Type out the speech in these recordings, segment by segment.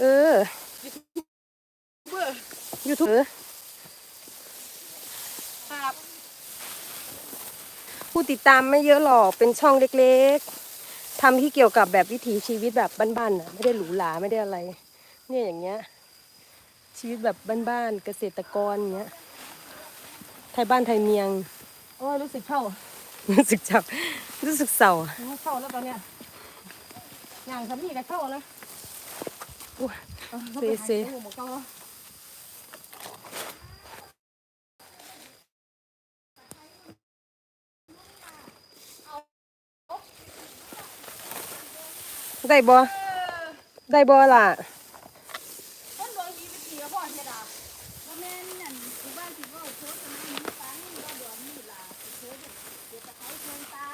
เออเบื่อยูทูบครับผู้ติดตามไม่เยอะหรอกเป็นช่องเล็กๆทำที่เกี่ยวกับแบบวิถีชีวิตแบบบ้านๆน่ะไม่ได้หรูหราไม่ได้อะไร เนี่ยอย่างเงี้ย ชีวิตแบบบ้านๆเกษตรกรเงี้ยไทยบ้านไทยเมียงโอ้ยรู้สึกเข้ารู้สึกจับรู้สึกเศร้าเข้าแล้วตอนเนี้ยอย่างสามีก็เข้าแล้วอุ๊ย เซเซหมูเข้าได้บ่ได้บ่ล่ะ ต้นดวงยีเป็นสีพ่อเฮ็ดอะว่าแม่นนั่นคือบ้านที่ว่าโคตรมันมีปังว่าดวงนี่ล่ะโคตรเดี๋ยวจะเขาเชิญตา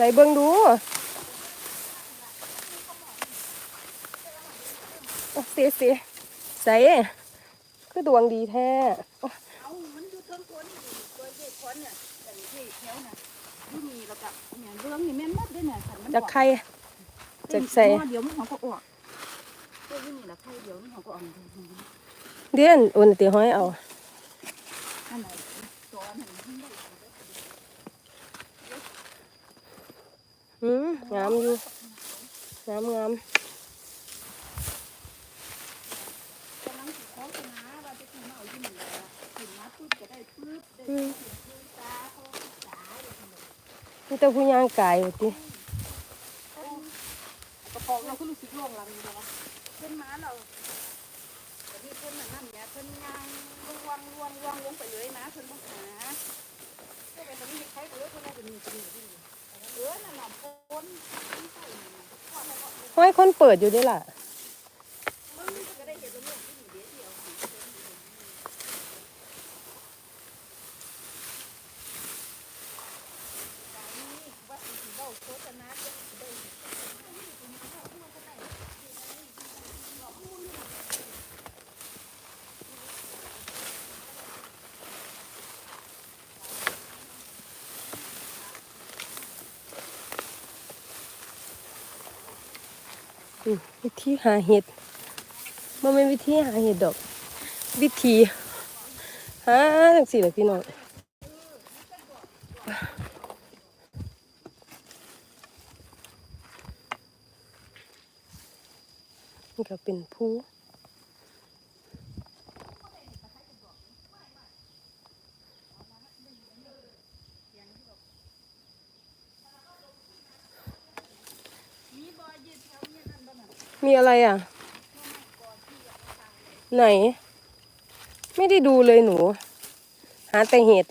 ใส่เบิ่งดูโอ้เสียเสียใส่คือดวงดีแท้โอ้เอามันอยู่เทิงคนนี่ตัวเด็กคนเนี่ยแต่ที่แถวน่ะที่มีแล้วก็เนี่ยเรื่องนี่แม่นหมดด้วยเนี่ยคันมันจากใครจากใส่เดี๋ยวมันของก็ออกเรื่องนี้ละใครเดี๋ยวมันของก็ออกเดี๋ยวโอนตีห้อยเอาอันไหนตัวอันไหนมันได้ อืมงามอยู่งามงามกำลังสิขอชนะว่าจะกินเอาที่นี่แหละกินมาปุ๊บจะได้ปุ๊บได้อืมตาเต่าหู้ย่างกายว่าติกระปองเราก็รู้สึกโล่งลังอยู่แล้วขึ้นมาเราแต่ที่เพิ่นนั่นนั่นเนี่ยเพิ่นยางลวงลวงลวงลงไปเลยนะเพิ่นบ่หาก็เป็นตรงนี้ใครเออเพิ่นได้เป็นมีเป็นอยู่ที่นี่เออนั่นน่ะคนห้อยคนเปิดอยู่เด้ล่ะก็ได้เห็นตรงนี้ที่นี่ ห้อยคนเปิดอยู่ด้วยล่ะโฆจะได้ อืม วิธีหาเห็ดมันเป็นวิธีหาเห็ดดอก วิธีหาจังสี่แหลยพี่น้องนี่ก็เป็นผู้ มีอะไรอะ ไหน ไม่ได้ดูเลยหนู หาแต่เห็ด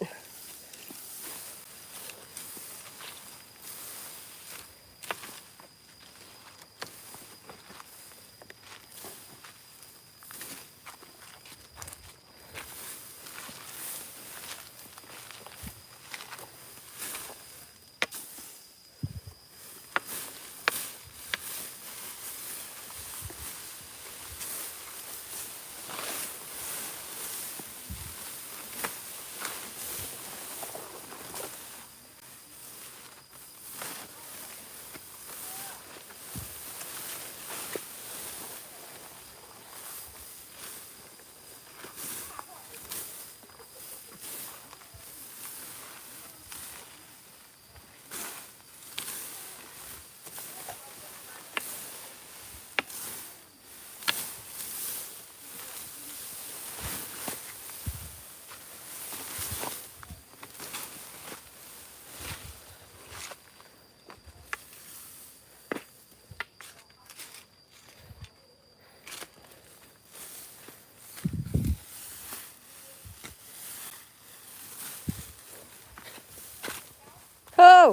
เฮ้อ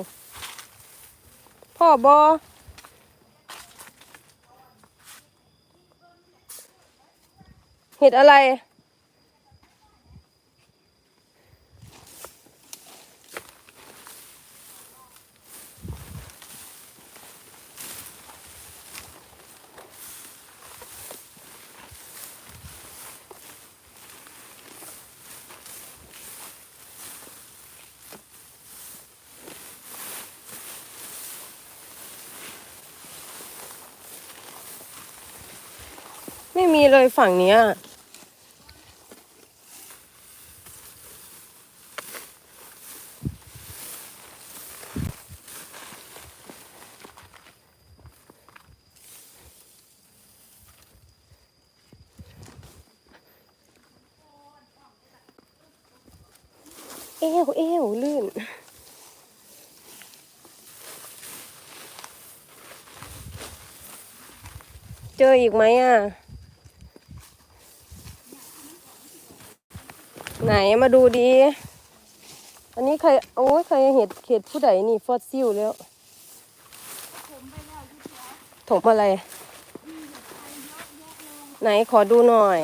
พ่อบอเห็ดอะไร ไม่มีเลยฝั่งเนี้ยเอวเอวลื่น เจออีกไหมอะ ไหนมาดูดี อันนี้เคยโอ้ยเคยเห็ดเห็ดผู้ใดนี่ฟอสซิลแล้วถมอะไร ไหนขอดูหน่อย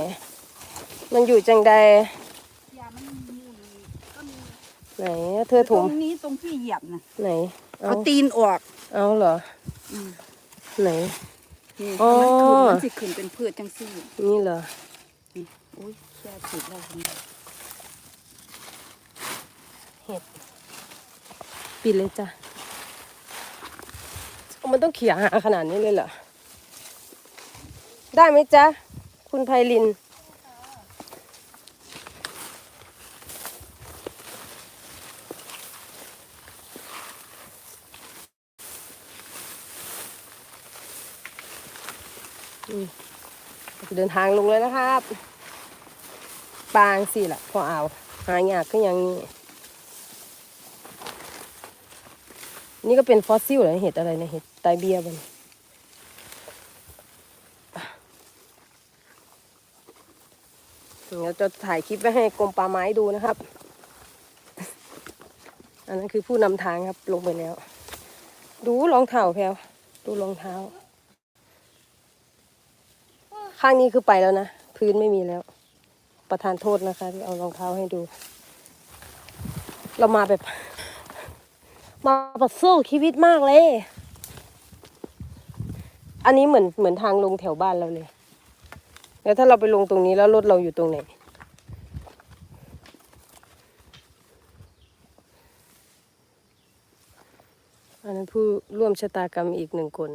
มันอยู่จังใดยามันมีก็มีไหนเธอถตรมงนี้ตรงที่เหยียบนะไหน เอาเอาตีนออก เอาเหรออืมไหนนี่อ๋อมันขึ้นมันสิขึ้นเป็นพืชจังซี่ นี่เหรอนี่อุ้ยแค่ผิดแล้ว คุณปิดเลยจ้ะเอามันต้องเขี่ยหาขนาดนี้เลยเหรอ ได้ไหมจ๊ะ คุณไพลินอืมเดินทางลงเลยนะครับ ปางสิล่ะ พอเอา หายากก็ยังนี้ นี่ก็เป็นฟอสซิลเหรอเห็ดอะไรเนี่ยเห็ดไตเบียมันเราจะถ่ายคลิปไว้ให้กรมป่าไม้ดูนะครับ อันนั้นคือผู้นำทางครับ ลงไปแล้ว ดูรองเท้าแพลวดูรองเท้า ข้างนี้คือไปแล้วนะ พื้นไม่มีแล้ว ประทานโทษนะคะที่เอารองเท้าให้ดู เรามาแบบ มาแบบสู้ชีวิตมากเลย อันนี้เหมือนเหมือนทางลงแถวบ้านเราเลย แล้วถ้าเราไปลงตรงนี้แล้วรถเราอยู่ตรงไหน อันนั้นผู้ร่วมชะตากรรมอีกหนึ่งคน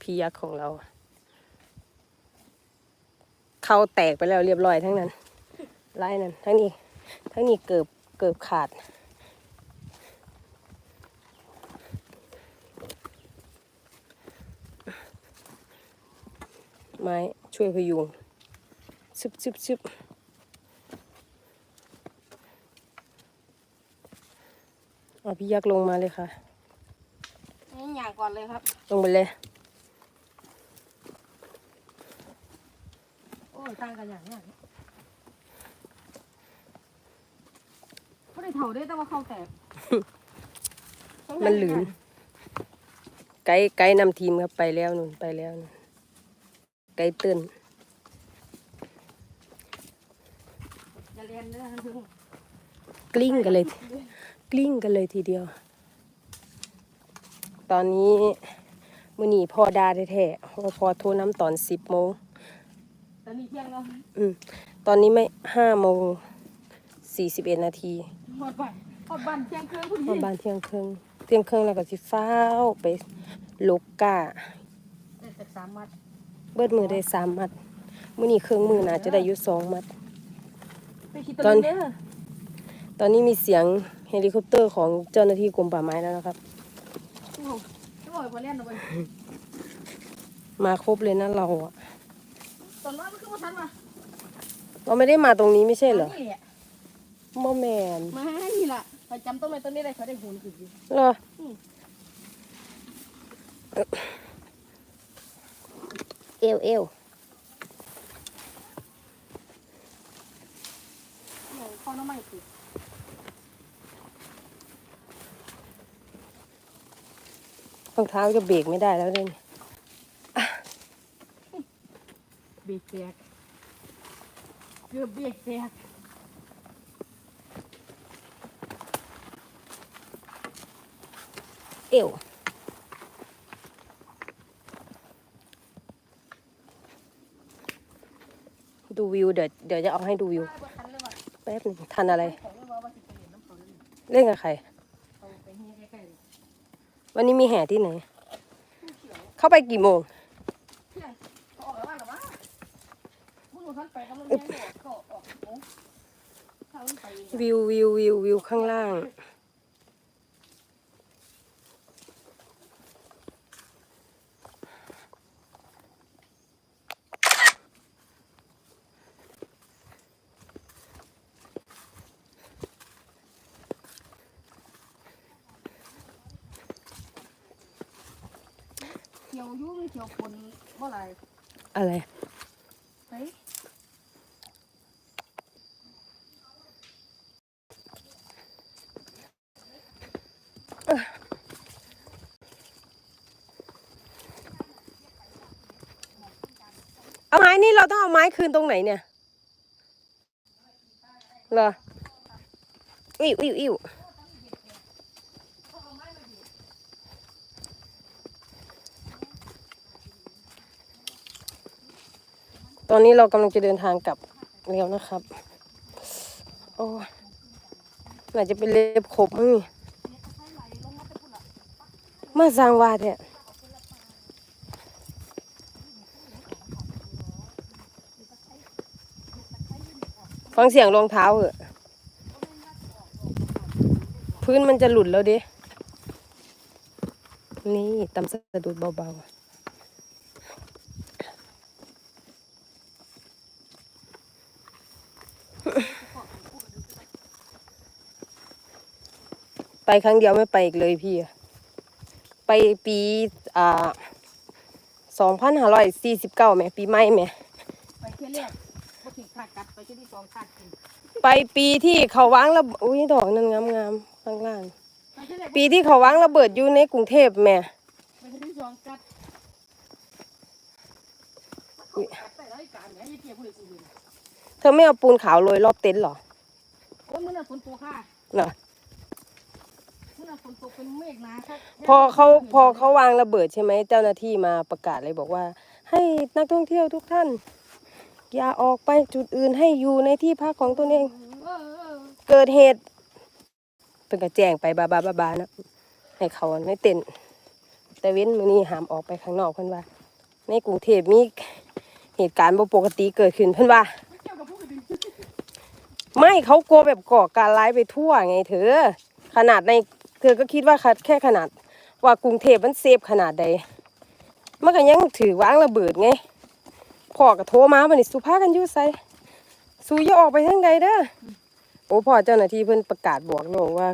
พี่ยักษ์ของเรา เขาแตกไปแล้วเรียบร้อยทั้งนั้นไล่นั้นทั้งนี้ ทั้งนี้เกือบเกือบขาด ไม้ช่วยพยุงซึบซึบซึบเอาพี่ยักษ์ลงมาเลยค่ะนี่อย่างก่อนเลยครับ ลงไปเลยโอ้ยตั้งกันอย่างนี้เขาได้เท่าได้แต่ว่าเขาแตกมันหลืนไกด์ไกด์นำทีมครับไปแล้วนุ่นไปแล้วนุ่น ไกด์เตือนจะเรียนเรื่องนึงกลิ้งกันเลย กลิ้งกันเลยทีเดียว ตอนนี้มือหนีพ่อดาแท้ๆเพราะว่าพ่อโทรน้ำตอนสิบโมงตอนนี้เที่ยงแล้วอืมตอนนี้ไม่ห้าโมงสี่สิบเอ็ดนาทีหมดบ้านหมดบ้านเที่ยงคืนคุณพอบ้านเที่ยงครึ่งเที่ยงครึ่งแล้วก็สิฟ้าวไปลกกาได้จากสามมัด เบิดมือได้สามมัดมือนี้เครื่องมือน่าจะได้อยู่สองมัด ไปคิดตตออนนเด้อตอนนี้มีเสียงเฮลิคอปเตอร์ของเจ้าหน้าที่กรมป่าไม้แล้วนะครับโอ้โหจะบอกว่าเรียนเอาไปมาครบเลยนะเราอะตอนนั้นมันคือมาทันมาเราไม่ได้มาตรงนี้ไม่ใช่เหรอนี่แหละมอแมนมานี่ล่ะไปจำต้นไม้ต้นนี้ได้เขาได้หุ่นขึ้นอยู่เหรอ เอวเอวข้าวน้ำมันคือรองเท้าจะเบรกไม่ได้แล้วเนี่ยเบรกแตกเกือบเบรกแตกเอว ดูวิวเดี๋ยวเดี๋ยวจะเอาให้ดูวิวแป๊บนึงทันอะไร เล่นกับใคร วันนี้มีแห่ที่ไหน เข้าไปกี่โมง เขาออกแล้วว่าหรอวะ บ่ทันไปกำลังแย่งออกเข้าออกโอ้ถ้ามันไป วิววิววิววิวข้างล่าง เขี ยวอยู่มันเขียวปนบ่หลายอะไรไปเอาไม้นี่เราต้องเอาไม้คืนตรงไหนเนี่ยเหรออิวอิวอิว ตอนนี้เรากำลังจะเดินทางกลับแล้วนะครับ โอ้ยน่าจะเป็นเล็บขบมั้งนี่มาสร้างวาดเนี่ยฟังเสียงรองเท้าเหอะพื้นมันจะหลุดแล้วดิ นี่ตำสะดุดเบาๆ ไปครั้งเดียวไม่ไปอีกเลยพี่อะไปปีอ่าสองพันห้าร้อยสี่สิบเก้าแม่ปีใหม่แม่ไปเที่ยวแรกบ่ถึงขาดกัดไปเที่ยวที่สองขาดกินไปปีที่เขาวางระเบิดอุ้ยดอกนั่นงามงามๆข้างล่าง ไปเที่ยวแรกปีที่เขาวางระเบิดอยู่ในกรุงเทพแม่ไปเที่ยวที่สองกัดกัดไปรายการแหมยี่เที่ยวผู้ใดสิเห็นเธอไม่เอาปูนขาวโรยรอบเต็นท์เหรอโอ้ยมันน่ะฝนตกค่ะเหรอมั นน่ะฝนตกเป็นเมฆหนาค่ะพอเขาพอเขาวางระเบิดใช่ไหมเจ้าหน้าที่มาประกาศเลยบอกว่า ให้นักท่องเที่ยวทุกท่าน อย่าออกไปจุดอื่นให้อยู่ในที่พักของตนเอง เออเออเกิดเหตุเป็นกระแจ้งไปบาบาบาบานะให้เขาในเต็นท์แต่เว้นมือนี้ห้ามออกไปข้างนอกเพิ่นว่า ในกรุงเทพมีเหตุการณ์บ่ปกติเกิดขึ้นเพิ่นว่าเกี่ยวกับผู้อื่นไม่เขากลัวแบบก่อการร้ายไปทั่วไงเธอขนาดใน เธอก็คิดว่าแค่ขนาดว่ากรุงเทพมันเซฟขนาดใดมันก็ยังถือวางระเบิดไงพ่อก็โทรมาบัดนี้สุภากันยู่ไสสูอย่าออกไปทางใดเด้อโอ้พ่อเจ้าหน้าที่เพิ่นประกาศบอกโลกว่า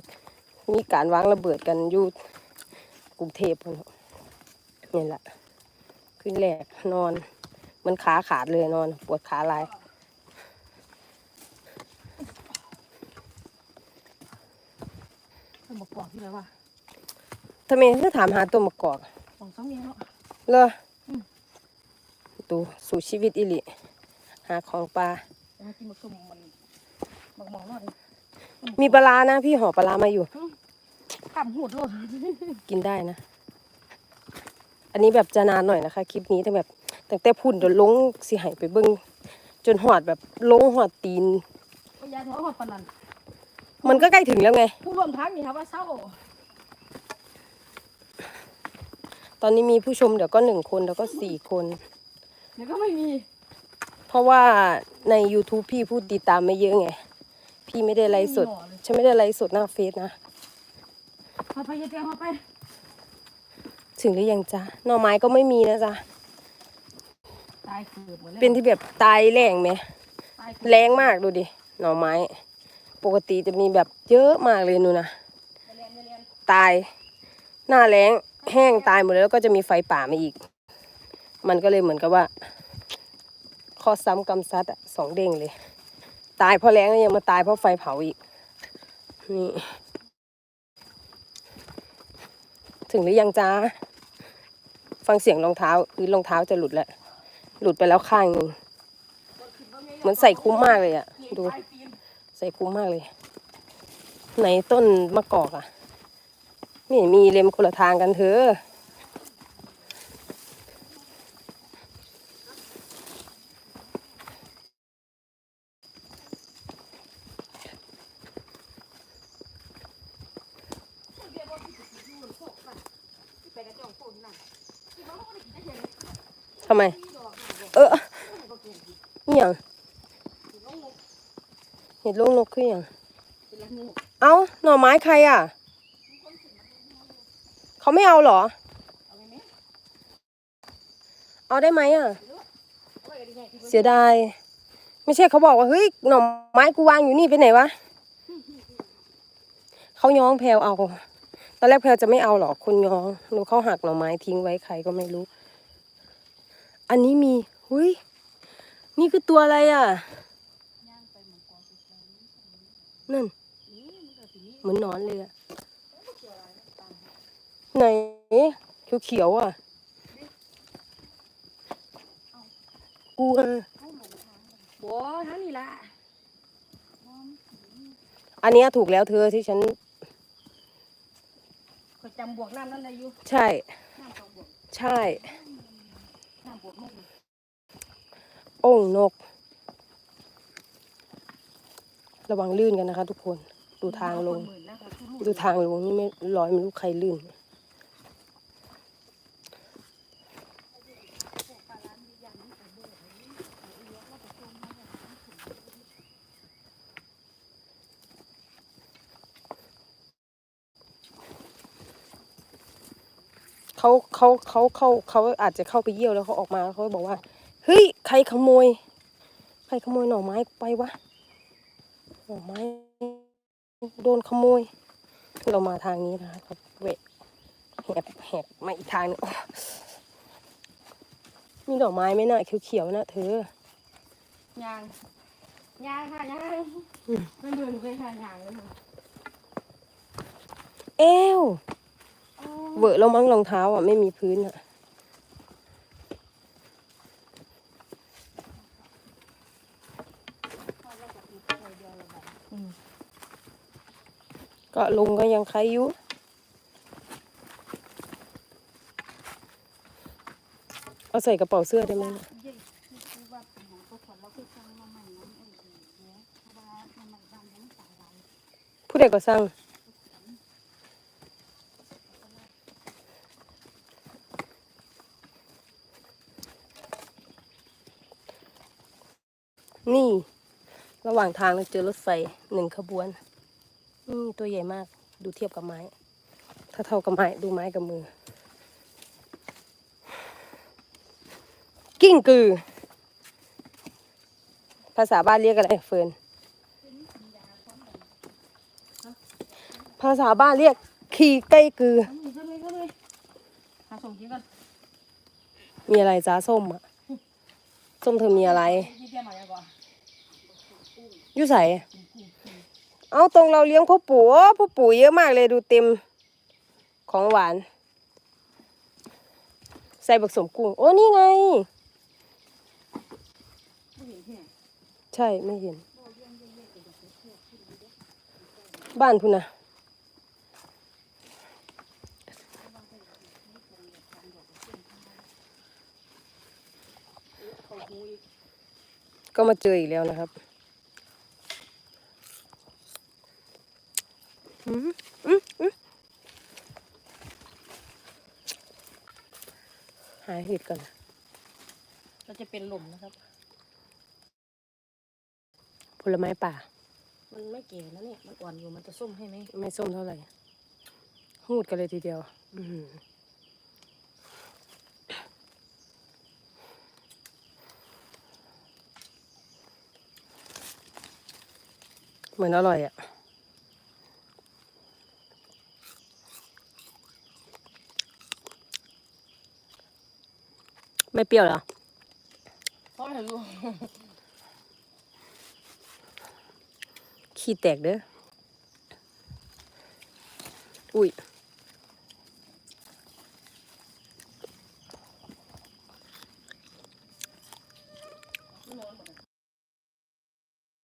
มีการวางระเบิดกันอยู่กรุงเทพพุ่นเนาะนี่แหละขึ้นแรกนอน มันขาขาดเลยนอน ปวดขาลาย สมบอกที่แล้วว่าทำไมถึงถามหาตัวมะกอกสองสามเมียเนาะเหรออมดูสู่ชีวิตอิลิหาของปลามากินมะสุ่มมันมะมองนอดมีปลาร้านะ พี่ห่อปลาร้ามาอยู่ข้ามหูดโลดกินได้นะ อันนี้แบบจะนานหน่อยนะคะ คลิปนี้แต่แบบตั้งแต่พุ่นจนลงสิใหายไปเบิ้งจนหอดแบบลงหอดตีนพยาท้อหอดปานนัน มันก็ใกล้ถึงแล้วไง ผู้ร่วมทางนี่ครับว่าเศร้าตอนนี้มีผู้ชมเดี๋ยวก็หนึ่งคนเดี๋ยวก็สี่คน เดี๋ยวก็ไม่มี เพราะว่าใน YouTube พี่ผู้ติดตามไม่เยอะไง พี่ไม่ได้ไลฟ์สดม่มีหน่อเลย ฉันไม่ได้ไลฟ์สดหน้าเฟซนะพอไปอยาเตียงพอไปถึงหรือยังจ๊ะหน่อไม้ก็ไม่มีนะจ๊ะ ตายเกือบหมดแล้วเป็นที่แบบตายแรงไหม ตายเกือบแรงมากดูดิ หน่อไม้ ปกติจะมีแบบเยอะมากเลยนูนะอย่าเรียนอย่าเรียนตาย หน้าแรงแห้งตายหมดแล้วก็จะมีไฟป่ามาอีก มันก็เลยเหมือนกับว่าข้อซ้ำกรรมซัดอะสองเด้งเลย ตายเพราะแรงแล้วยังมาตายเพราะไฟเผาอีก นี่ ถึงหรือยังจ้า ฟังเสียงรองเท้าพื้นรองเท้าจะหลุดแล้ว หลุดไปแล้วข้างหนึ่งเหมือนใส่คุ้มมากเลยอะดู ใส่คุ้มมากเลย ไหนต้นมะกอกอะ่ะ ไม่มีเล็มคนละทางกันเถอะ ไปกระจองโฟนนั่นที่เขาไม่ได้กินได้เห็น ทำไม ที่ดอก เออ ก็เก่ง นี่ยัง เห็ดโลงนกขึ้นอย่างเอ้าหน่อไม้ใครอะ เขาไม่เอาเหรอ เอาได้ไหมอะ เสียดาย ไม่ใช่เขาบอกว่าเฮ้ยหน่อไม้กูวางอยู่นี่ไปไหนวะ เขาย้องแพลวเอา ตอนแรกแพลวจะไม่เอาหรอกคนย้องหนูเขาหักหน่อไม้ทิ้งไว้ใครก็ไม่รู้ อันนี้มี หุยนี่คือตัวอะไรอะ ย่างไปเหมือนกองไปแล้วนี่ นั่นนี่มันก็สิมีเหมือนหนอนเลยอะเกี่ยวอะไรนะตามไหนเขียวๆอะกลัวเข้าหลงทางเลยบัวทางนี้ล่ะมองอันเนี้ยถูกแล้วเธอที่ฉันก็จำบวกน้ำนั่นได้อยู่ใช่น้ำสองบวกใช่น้ำบวกลูกโอ่งนก ระวังลื่นกันนะคะ ทุกคนดูทางลง ดูทางลงนี่ไม่ร้อยไม่รู้ใครลื่น เขาเขาเขาเขาเขาอาจจะเข้าไปเยี่ยวแล้วเขาออกมาเขาบอกว่า เฮ้ย ใครขโมย ใครขโมยหน่อไม้ไปวะ หน่อไม้โดนขโมย เรามาทางนี้นะคะเราเวะแหกแหกมาอีกทางหนึงโอ้มีดอกไม้ไหมน่ะเขียวๆนะเธอยางยางค่ะยางอืมไม่เบื่อหนูเคยทานยางเลยค่ะเอวเวอะแล้วมั้งรองเท้าอะไม่มีพื้นอะ ก็ลุงก็ยังใครอยู่เอาใส่กระเป๋าเสื้อได้ไหมผู้ใดก็สั่งนี่ ระหว่างทางเราเจอรถไฟหนึ่งขบวน อืมตัวใหญ่มาก ดูเทียบกับไม้ ถ้าเท่ากับไม้ ดูไม้กับมือ กิ้งกือ ภาษาบ้านเรียกอะไรเฟิร์นภาษาบ้านเรียก ขี่ใกล้กือเอามือเข้าเลยเข้าเลยหาส่งกินก่อนมีอะไรจ้าส้มอะส้มเธอมีอะไรยี่เตี้ยมาแล้วก่อน อยู่ใส่ เอาตรงเราเลี้ยงพ่อปู่พ่อปู่เยอะมากเลยดูเต็มของหวาน ใส่ผสมกุ้ง โอ้นี่ไงไม่เห็นใช่ไม่เห็น บ้านคุณนะก็มาเจออีกแล้วนะครับอืมอืมอืมหา เห็ดก่อนนะเราจะเป็นลมนะครับ ผลไม้ป่า มันไม่เก๋นะเนี่ย มันอ่อนอยู่มันจะส้มให้ไหมไม่ส้มเท่าไหร่หูดกันเลยทีเดียว อื้อหือเหมือนอร่อยอะ ไม่เปรี้ยวเหรอเพราะอะไรรู้ขี้แตกเด้ออุ้ย